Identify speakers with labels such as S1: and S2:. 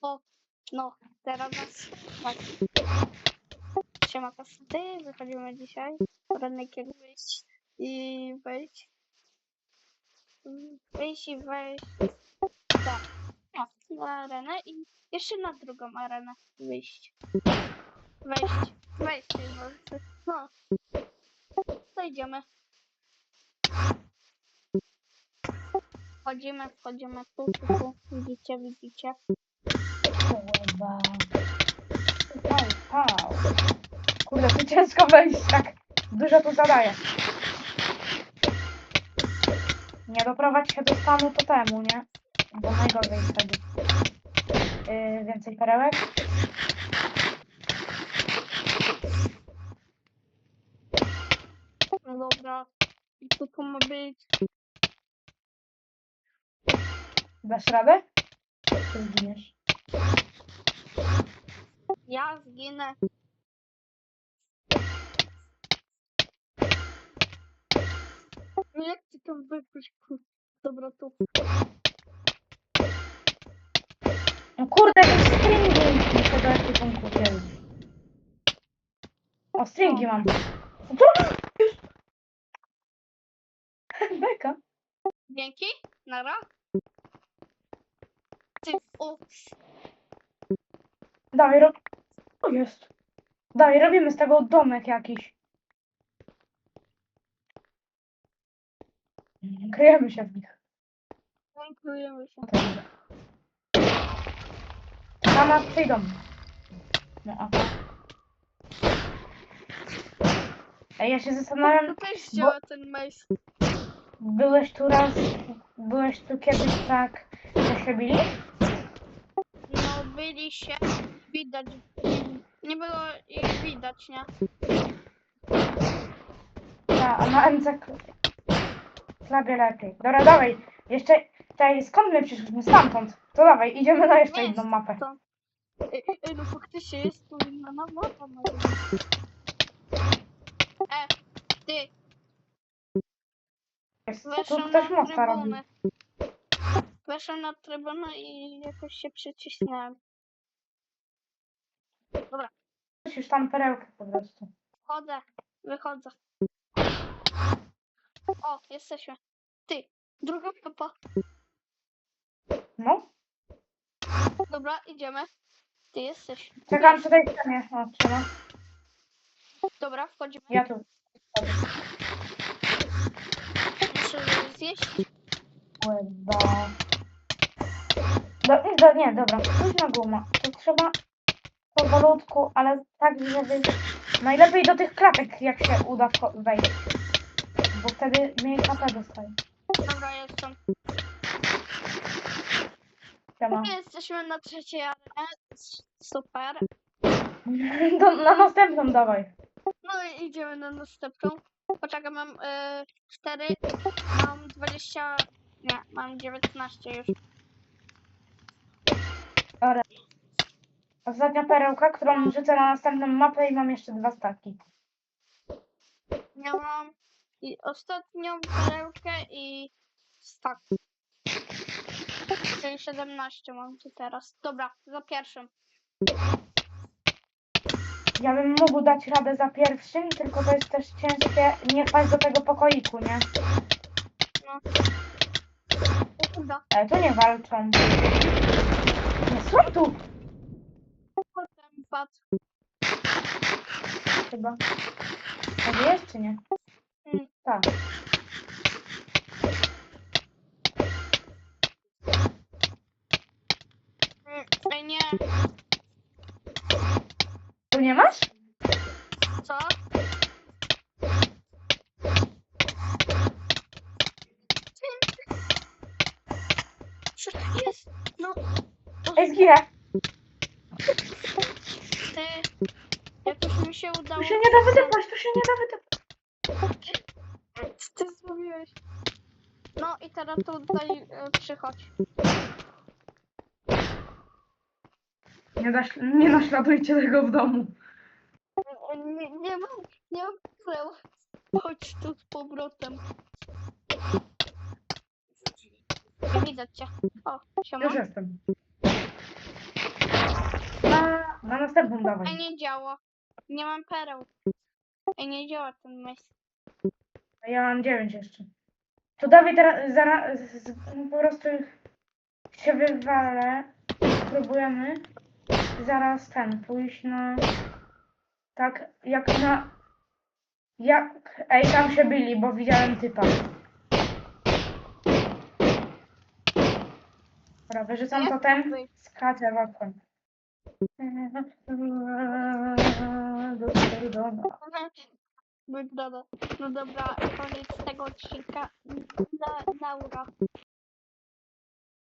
S1: O, no, teraz nas tak. Siema kasety, wychodzimy dzisiaj. Poranek jak wyjść i wejść. Wyjść i wejść. Tak. No, na arenę i jeszcze na drugą arenę wyjść. Wejść. Wejść może. No. To idziemy. Wchodzimy, wchodzimy tu, tu, tu. Widzicie, widzicie.
S2: Kurwa. Pał, pał. Kurde, to ciężko wejść, tak dużo tu zadaje. Nie doprowadź się do stanu totemu, nie? Bo najgorzej wtedy. Yy, więcej perełek?
S1: No dobra. I tu to ma być.
S2: Dasz radę? Czy zginiesz?
S1: Ja zginę. No jak ty tam wyjść? Dobra, tu.
S2: No kurde, ten stringi muszę do ekwipunku wziąć. O, stringi mam. No to... Już. Beka.
S1: Dzięki. Nara. Ty, o,
S2: Dawaj, rob... O, jest. Dawaj, robimy z tego domek jakiś. Kryjemy się w nich.
S1: dziękujemy się.
S2: Na nas przyjdą. No, a. Ej, ja się zastanawiam,
S1: To też działa ten mail.
S2: Byłeś tu raz, byłeś tu kiedyś tak, że się bili?
S1: No byli się. Widać. Nie było ich widać, nie?
S2: Tak, a na MC klabie lepiej. Dobra, dawaj, jeszcze, czekaj, skąd my przyszliśmy? Stamtąd. To dawaj, idziemy na jeszcze jedną mapę.
S1: To. Ej, ej, no faktycznie jest tu inna na mapa. no. E, ty,
S2: Jest, tu ktoś
S1: na
S2: robi.
S1: trybunę. Weszłem na trybunę i jakoś się przycisnąłem. Dobra,
S2: Musisz tam perełkę po prostu.
S1: wchodzę, wychodzę. O, jesteśmy. Ty, druga mapa.
S2: No,
S1: Dobra, idziemy. Ty jesteś.
S2: czekam tutaj w ścianie. O.
S1: Dobra, wchodzimy.
S2: Ja tu.
S1: Zjeść.
S2: Do, nie, do, nie, dobra, późna guma. To trzeba powolutku, ale tak, żeby... Najlepiej do tych klatek, jak się uda wejść. Bo wtedy mniej HP dostaje.
S1: Dobra, jestem.
S2: Siema.
S1: Jesteśmy na trzeciej arenie. Super.
S2: Do, na następną dawaj.
S1: No i idziemy na następną. Poczekaj, mam y, 4, mam 20, nie, mam 19 już.
S2: Dobra. Ostatnia perełka, którą rzucę na następną mapę i mam jeszcze dwa staki.
S1: Ja mam i ostatnią perełkę i stak. Czyli 17 mam tu teraz. Dobra, za pierwszym.
S2: Ja bym mógł dać radę za pierwszym, tylko to jest też ciężkie nie wpaść do tego pokoiku, nie?
S1: No.
S2: Ale to nie walczą. Nie są tu
S1: Potem padł.
S2: chyba. Może jest czy nie?
S1: Mm.
S2: Tak.
S1: Mm, Ej, nie.
S2: Nie masz?
S1: Co? Jest? No,
S2: Ej, zginę.
S1: ty. Jakoś mi się udało.
S2: Tu się nie da wydepać, tu się nie da wydepać.
S1: Co ty zrobiłeś? No i teraz tutaj e, przychodź.
S2: Nie, dasz, nie naśladujcie tego w domu.
S1: Nie, nie mam, nie mam pereł. Chodź tu z powrotem. Nie widzę cię. O, siema.
S2: Już jestem. Na, na następną
S1: Ej,
S2: dawaj.
S1: nie działa. Nie mam pereł. Ej, nie działa ten myśl.
S2: A Ja mam dziewięć jeszcze. To dawaj teraz, zaraz, z- po prostu się wywalę. Spróbujemy zaraz ten, pójść na... Tak, jak na... Jak... Ej, tam się byli, bo widziałem typa. Dobra, wyrzucam totem, skaczę w okno. Do doma.
S1: Wygląda. No dobra, koniec tego odcinka. Na, Laura.